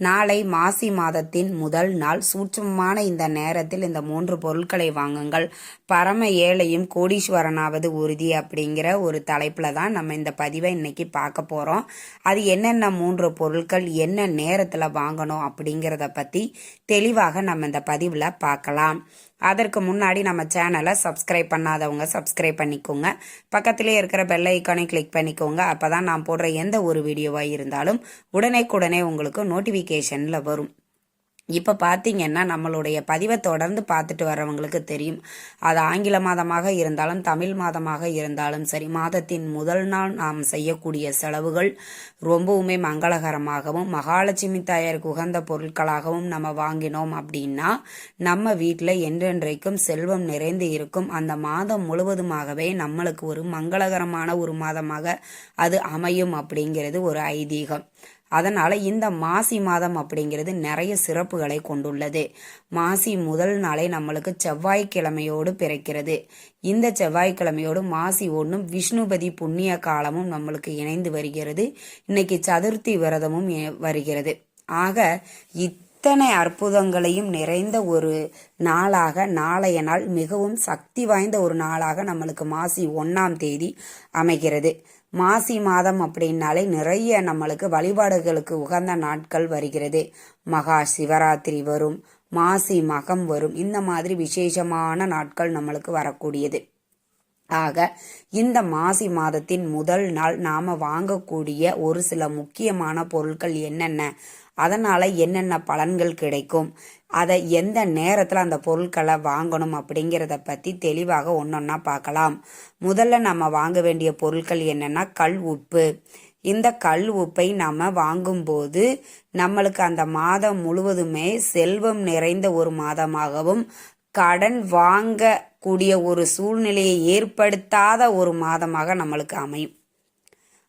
நாளை மாசி மாதத்தின் முதல் நாள். சூட்சமமான இந்த நேரத்தில் இந்த மூன்று பொருட்களை வாங்குங்கள். பரம ஏழையும் கோடீஸ்வரனாவது உறுதி அப்படிங்கிற ஒரு தலைப்பில் தான் நம்ம இந்த பதிவை இன்னைக்கு பார்க்க போகிறோம் அது என்னென்ன மூன்று பொருட்கள் என்ன நேரத்தில் வாங்கணும் அப்படிங்கிறத பற்றி தெளிவாக நம்ம இந்த பதிவில் பார்க்கலாம். அதற்கு முன்னாடி நம்ம சேனலை சப்ஸ்கிரைப் பண்ணாதவங்க சப்ஸ்கிரைப் பண்ணிக்கோங்க. பக்கத்திலே இருக்கிற பெல் ஐக்கானை கிளிக் பண்ணிக்கோங்க. அப்போ தான் நான் போடுற எந்த ஒரு வீடியோவாக இருந்தாலும் உடனே உங்களுக்கு நோட்டிஃபிகேஷனில் வரும். இப்போ பார்த்தீங்கன்னா நம்மளுடைய பதிவை தொடர்ந்து பார்த்துட்டு வரவங்களுக்கு தெரியும். அது ஆங்கில மாதமாக இருந்தாலும் தமிழ் மாதமாக இருந்தாலும் சரி மாதத்தின் முதல் நாள் நாம் செய்யக்கூடிய செலவுகள் ரொம்பவுமே மங்களகரமாகவும் மகாலட்சுமி தாயாருக்கு உகந்த பொருட்களாகவும் நம்ம வாங்கினோம் அப்படின்னா நம்ம வீட்டில் என்றென்றைக்கும் செல்வம் நிறைந்து இருக்கும். அந்த மாதம் முழுவதுமாகவே நம்மளுக்கு ஒரு மங்களகரமான ஒரு மாதமாக அது அமையும் அப்படிங்கிறது ஒரு ஐதீகம். அதனால் இந்த மாசி மாதம் அப்படிங்கிறது நிறைய சிறப்புகளை கொண்டுள்ளது. மாசி முதல் நாளே நம்மளுக்கு செவ்வாய்க்கிழமையோடு பிறக்கிறது. இந்த செவ்வாய்க்கிழமையோடு மாசி ஒன்றும் விஷ்ணுபதி புண்ணிய காலமும் நம்மளுக்கு இணைந்து வருகிறது. இன்னைக்கு சதுர்த்தி விரதமும் வருகிறது. ஆக இத்தனை அற்புதங்களையும் நிறைந்த ஒரு நாளாக நாளைய நாள் மிகவும் சக்தி வாய்ந்த ஒரு நாளாக நம்மளுக்கு மாசி ஒன்றாம் தேதி அமைகிறது. மாசி மாதம் அப்படின்னாலே நிறைய நம்மளுக்கு வழிபாடுகளுக்கு உகந்த நாட்கள் வருகிறது. மகா சிவராத்திரி வரும் மாசி மகம் வரும். இந்த மாதிரி விசேஷமான நாட்கள் நம்மளுக்கு வரக்கூடியது. ஆக இந்த மாசி மாதத்தின் முதல் நாள் நாம வாங்கக்கூடிய ஒரு சில முக்கியமான பொருட்கள் என்னென்ன? அதனால என்னென்ன பலன்கள் கிடைக்கும்? அதை எந்த நேரத்தில் அந்த பொருட்களை வாங்கணும் அப்படிங்கிறத பற்றி தெளிவாக ஒன்றொன்னா பார்க்கலாம். முதல்ல நம்ம வாங்க வேண்டிய பொருட்கள் என்னென்னா கல் உப்பு. இந்த கல் உப்பை நம்ம வாங்கும்போது நம்மளுக்கு அந்த மாதம் முழுவதுமே செல்வம் நிறைந்த ஒரு மாதமாகவும் கடன் வாங்கக்கூடிய ஒரு சூழ்நிலையை ஏற்படுத்தாத ஒரு மாதமாக நம்மளுக்கு அமையும்.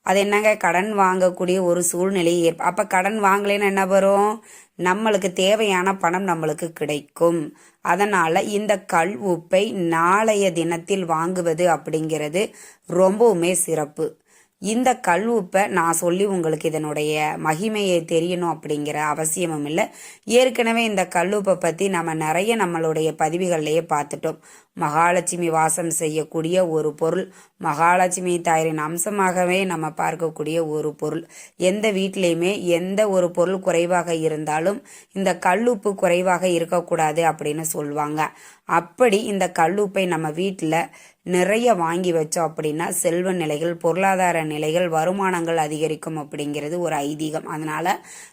அது என்னங்க? கடன் வாங்கக்கூடிய ஒரு சூழ்நிலை ஏற்ப அப்போ கடன் வாங்கலைன்னு என்ன வரும்? நம்மளுக்கு தேவையான பணம் நம்மளுக்கு கிடைக்கும். அதனால் இந்த கல் உப்பை நாளைய தினத்தில் வாங்குவது அப்படிங்கிறது ரொம்பவுமே சிறப்பு. இந்த கல் உப்பை நான் சொல்லி உங்களுக்கு இதனுடைய மகிமையை தெரியணும் அப்படிங்கிற அவசியமும் இல்லை. ஏற்கனவே இந்த கல்லுப்பை பற்றி நம்ம நிறைய நம்மளுடைய பதிவுகள்லையே பார்த்துட்டோம். மகாலட்சுமி வாசம் செய்யக்கூடிய ஒரு பொருள் மகாலட்சுமி தாயரின் அம்சமாகவே நம்ம பார்க்கக்கூடிய ஒரு பொருள். எந்த வீட்லேயுமே எந்த ஒரு பொருள் குறைவாக இருந்தாலும் இந்த கல்லுப்பு குறைவாக இருக்கக்கூடாது அப்படின்னு சொல்லுவாங்க அப்படி இந்த கல்லுப்பை நம்ம வீட்டில் நிறைய வாங்கி வச்சோம் அப்படின்னா செல்வ நிலைகள் பொருளாதார நிலைகள் வருமானங்கள் அதிகரிக்கும் அப்படிங்கிறது ஒரு ஐதீகம். அதனால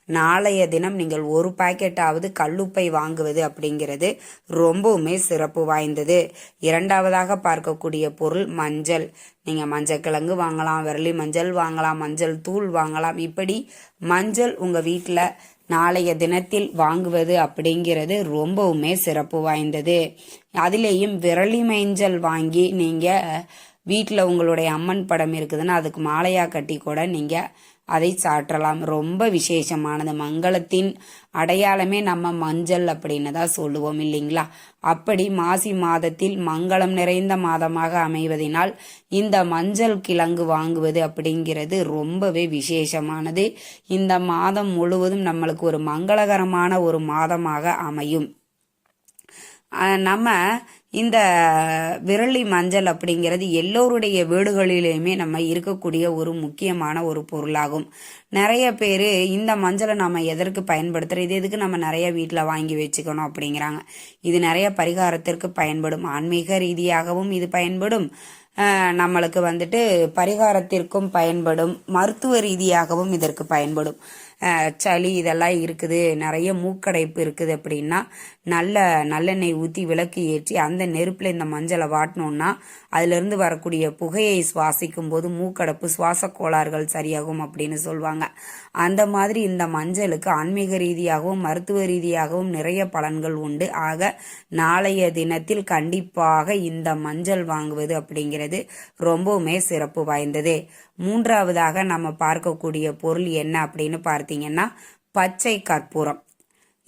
நாளைய தினம் நீங்கள் ஒரு பாக்கெட்டாவது கல்லுப்பை வாங்குவது அப்படிங்கிறது ரொம்பவுமே சிறப்பு வாய்ந்தது. இரண்டாவதாக பார்க்கக்கூடிய பொருள் மஞ்சள். நீங்கள் மஞ்சள் கிழங்கு வாங்கலாம் விரலி மஞ்சள் வாங்கலாம் மஞ்சள் தூள் வாங்கலாம். இப்படி மஞ்சள் உங்கள் வீட்டில் நாளைய தினத்தில் வாங்குவது அப்படிங்கிறது ரொம்பவுமே சிறப்பு வாய்ந்தது. அதுலேயும் விரலி மேஞ்சல் வாங்கி நீங்கள் வீட்டில் உங்களுடைய அம்மன் படம் இருக்குதுன்னா அதுக்கு மாலையாக கட்டி கூட நீங்கள் அதை சாற்றலாம். ரொம்ப விசேஷமானது. மங்களத்தின் அடையாளமே நம்ம மஞ்சள் அப்படின்னு தான் சொல்லுவோம் இல்லைங்களா? அப்படி மாசி மாதத்தில் மங்களம் நிறைந்த மாதமாக அமைவதனால் இந்த மஞ்சள் கிழங்கு வாங்குவது அப்படிங்கிறது ரொம்பவே விசேஷமானது. இந்த மாதம் முழுவதும் நம்மளுக்கு ஒரு மங்களகரமான ஒரு மாதமாக அமையும். நம்ம இந்த விரலி மஞ்சள் அப்படிங்கிறது எல்லோருடைய வீடுகளிலேயுமே நம்ம இருக்கக்கூடிய ஒரு முக்கியமான ஒரு பொருளாகும். நிறைய பேர் இந்த மஞ்சளை நம்ம எதற்கு பயன்படுத்துகிறோம் இது எதுக்கு நம்ம நிறைய வீட்டில் வாங்கி வச்சுக்கணும் அப்படிங்கிறாங்க. இது நிறைய பரிகாரத்திற்கு பயன்படும். ஆன்மீக ரீதியாகவும் இது பயன்படும். நம்மளுக்கு வந்துட்டு பரிகாரத்திற்கும் பயன்படும். மருத்துவ ரீதியாகவும் இதற்கு பயன்படும். சளி இதெல்லாம் இருக்குது. நிறைய மூக்கடைப்பு இருக்குது அப்படின்னா நல்ல நல்லெண்ணெய் ஊற்றி விளக்கு ஏற்றி அந்த நெருப்பில் இந்த மஞ்சளை வாட்டினோன்னா அதுலேருந்து வரக்கூடிய புகையை சுவாசிக்கும் போது மூக்கடைப்பு சுவாச கோளாறுகள் சரியாகும் அப்படின்னு சொல்லுவாங்க அந்த மாதிரி இந்த மஞ்சளுக்கு ஆன்மீக ரீதியாகவும் மருத்துவ ரீதியாகவும் நிறைய பலன்கள் உண்டு. ஆக நாளைய தினத்தில் கண்டிப்பாக இந்த மஞ்சள் வாங்குவது அப்படிங்கிறது ரொம்பவுமே சிறப்பு வாய்ந்தது. மூன்றாவதாக நம்ம பார்க்கக்கூடிய பொருள் என்ன அப்படின்னு பார்த்து பார்த்தீங்கன்னா பச்சை கற்பூரம்.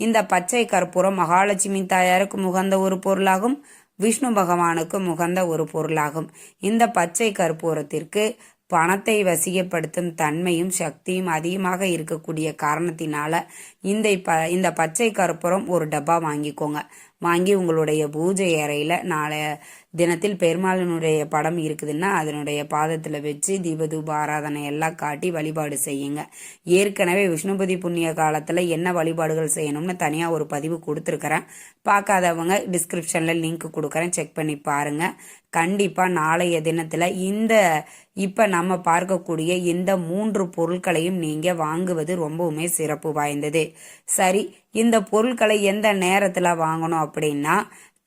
இந்த பச்சை கற்பூரம் மகாலட்சுமி தாயாருக்கு முகந்த ஒரு பொருளாகும் விஷ்ணு பகவானுக்கு முகந்த ஒரு பொருளாகும். இந்த பச்சை கற்பூரத்திற்கு பணத்தை வசியப்படுத்தும் தன்மையும் சக்தியும் அதிகமாக இருக்கக்கூடிய காரணத்தினால இந்த ப இந்த பச்சை கற்பூரம் ஒரு டப்பா வாங்கிக்கோங்க. வாங்கி உங்களுடைய பூஜை அறையில் நாளைய தினத்தில் பெருமாளினுடைய படம் இருக்குதுன்னா அதனுடைய பாதத்தில் வச்சு தீபதூப ஆராதனை எல்லாம் காட்டி வழிபாடு செய்யுங்க. ஏற்கனவே விஷ்ணுபதி புண்ணிய காலத்தில் என்ன வழிபாடுகள் செய்யணும்னு தனியாக ஒரு பதிவு கொடுத்துருக்குறேன். பார்க்காதவங்க டிஸ்கிரிப்ஷனில் லிங்க் கொடுக்குறேன் செக் பண்ணி பாருங்கள் கண்டிப்பாக நாளைய தினத்தில் இந்த இப்போ நம்ம பார்க்கக்கூடிய இந்த மூன்று பொருட்களையும் நீங்கள் வாங்குவது ரொம்பவுமே சிறப்பு வாய்ந்தது. சரி இந்த பொருட்களை எந்த நேரத்தில் வாங்கணும் அப்படின்னா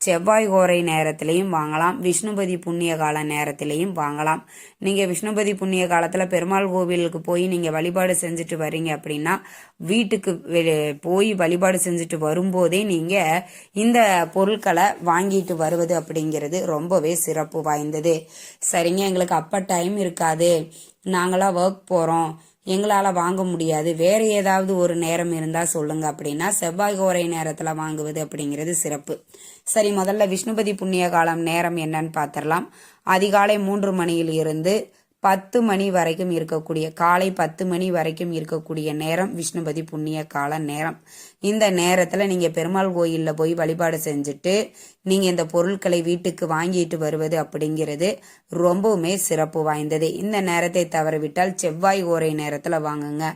செவ்வாய் கோரை நேரத்திலையும் வாங்கலாம் விஷ்ணுபதி புண்ணிய கால நேரத்திலையும் வாங்கலாம். நீங்கள் விஷ்ணுபதி புண்ணிய காலத்தில் பெருமாள் கோவிலுக்கு போய் நீங்கள் வழிபாடு செஞ்சுட்டு வரீங்க அப்படின்னா வீட்டுக்கு போய் வழிபாடு செஞ்சுட்டு வரும்போதே நீங்கள் இந்த பொருட்களை வாங்கிட்டு வருவது அப்படிங்கிறது ரொம்பவே சிறப்பு வாய்ந்தது. சரிங்க எங்களுக்கு அப்போ டைம் இருக்காது. நாங்களாம் ஒர்க் போகிறோம் எங்களால் வாங்க முடியாது. வேறு ஏதாவது ஒரு நேரம் இருந்தால் சொல்லுங்கள் அப்படின்னா செவ்வாய் கோரை நேரத்தில் வாங்குவது அப்படிங்கிறது சிறப்பு. சரி முதல்ல விஷ்ணுபதி புண்ணிய காலம் நேரம் என்னன்னு பார்த்துடலாம் அதிகாலை மூன்று மணியில் இருந்து பத்து மணி வரைக்கும் இருக்கக்கூடிய காலை பத்து மணி வரைக்கும் இருக்கக்கூடிய நேரம் விஷ்ணுபதி புண்ணிய கால நேரம். இந்த நேரத்தில் நீங்கள் பெருமாள் கோயிலில் போய் வழிபாடு செஞ்சுட்டு நீங்கள் இந்த பொருட்களை வீட்டுக்கு வாங்கிட்டு வருவது அப்படிங்கிறது ரொம்பவுமே சிறப்பு வாய்ந்தது. இந்த நேரத்தை தவறவிட்டால் செவ்வாய் ஓரை நேரத்தில் வாங்குங்க.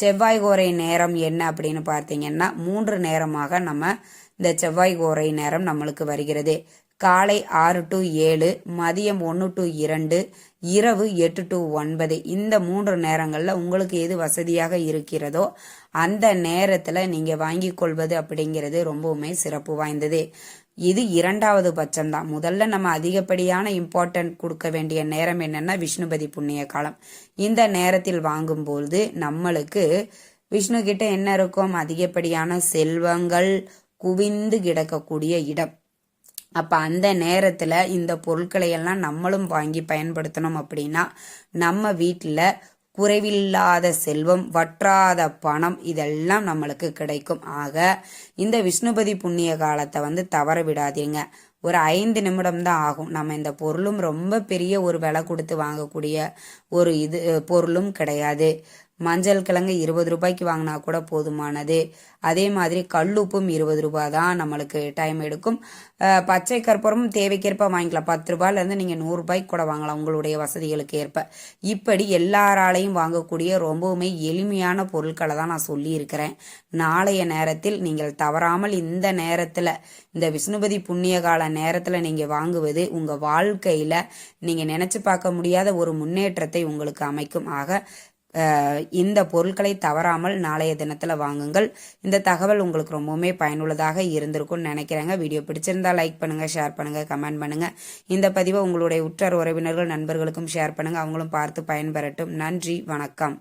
செவ்வாய் கோரை நேரம் என்ன அப்படின்னு பார்த்தீங்கன்னா மூன்று நேரமாக நம்ம இந்த செவ்வாய் கோரை நேரம் நம்மளுக்கு வருகிறது. காலை ஆறு டு ஏழு மதியம் ஒன்று டு இரண்டு இரவு எட்டு டு ஒன்பது. இந்த மூன்று நேரங்களில் உங்களுக்கு எது வசதியாக இருக்கிறதோ அந்த நேரத்தில் நீங்கள் வாங்கி கொள்வது அப்படிங்கிறது ரொம்பவுமே சிறப்பு வாய்ந்தது. இது இரண்டாவது பட்சம்தான். முதல்ல நம்ம அதிகப்படியான இம்பார்ட்டன்ட் கொடுக்க வேண்டிய நேரம் என்னன்னா விஷ்ணுபதி புண்ணிய காலம். இந்த நேரத்தில் வாங்கும்போது நம்மளுக்கு விஷ்ணு கிட்ட என்ன இருக்கும்? அதிகப்படியான செல்வங்கள் குவிந்து கிடக்கக்கூடிய இடம். அப்போ அந்த நேரத்தில் இந்த பொருட்களை எல்லாம் நம்மளும் வாங்கி பயன்படுத்தணும் அப்படின்னா நம்ம வீட்டில் குறைவில்லாத செல்வம் வற்றாத பணம் இதெல்லாம் நம்மளுக்கு கிடைக்கும். ஆக இந்த விஷ்ணுபதி புண்ணிய காலத்தை வந்து தவற விடாதீங்க. ஒரு ஐந்து நிமிடம் தான் ஆகும். நம்ம இந்த பொருளும் ரொம்ப பெரிய ஒரு விலை கொடுத்து வாங்கக்கூடிய ஒரு இது பொருளும் கிடையாது. மஞ்சள் கிழங்கு இருபது ரூபாய்க்கு வாங்கினா கூட போதுமானது. அதே மாதிரி கல்லுப்பும் இருபது ரூபாய் தான் நம்மளுக்கு டைம் எடுக்கும். பச்சை கற்பூரமும் தேவைக்கேற்ப வாங்கிக்கலாம். பத்து ரூபாயிலேருந்து நீங்கள் நூறுரூபாய்க்கு கூட வாங்கலாம் உங்களுடைய வசதிகளுக்கு ஏற்ப. இப்படி எல்லாராலையும் வாங்கக்கூடிய ரொம்பவுமே எளிமையான பொருட்களை தான் நான் சொல்லியிருக்கிறேன். நாளைய நேரத்தில் நீங்கள் தவறாமல் இந்த நேரத்தில் இந்த விஷ்ணுபதி புண்ணிய கால நேரத்தில் நீங்கள் வாங்குவது உங்கள் வாழ்க்கையில் நீங்கள் நினச்சி பார்க்க முடியாத ஒரு முன்னேற்றத்தை உங்களுக்கு அமைக்கும். ஆக இந்த பொருட்களை தவறாமல் நாளைய தினத்தில் வாங்குங்கள். இந்த தகவல் உங்களுக்கு ரொம்பவுமே பயனுள்ளதாக இருந்திருக்கும்னு நினைக்கிறேங்க. வீடியோ பிடிச்சிருந்தா லைக் பண்ணுங்கள் ஷேர் பண்ணுங்கள் கமெண்ட் பண்ணுங்கள் இந்த பதிவை உங்களுடைய உற்றார் உறவினர்கள் நண்பர்களுக்கும் ஷேர் பண்ணுங்கள் அவங்களும் பார்த்து பயன்பெறட்டும். நன்றி வணக்கம்.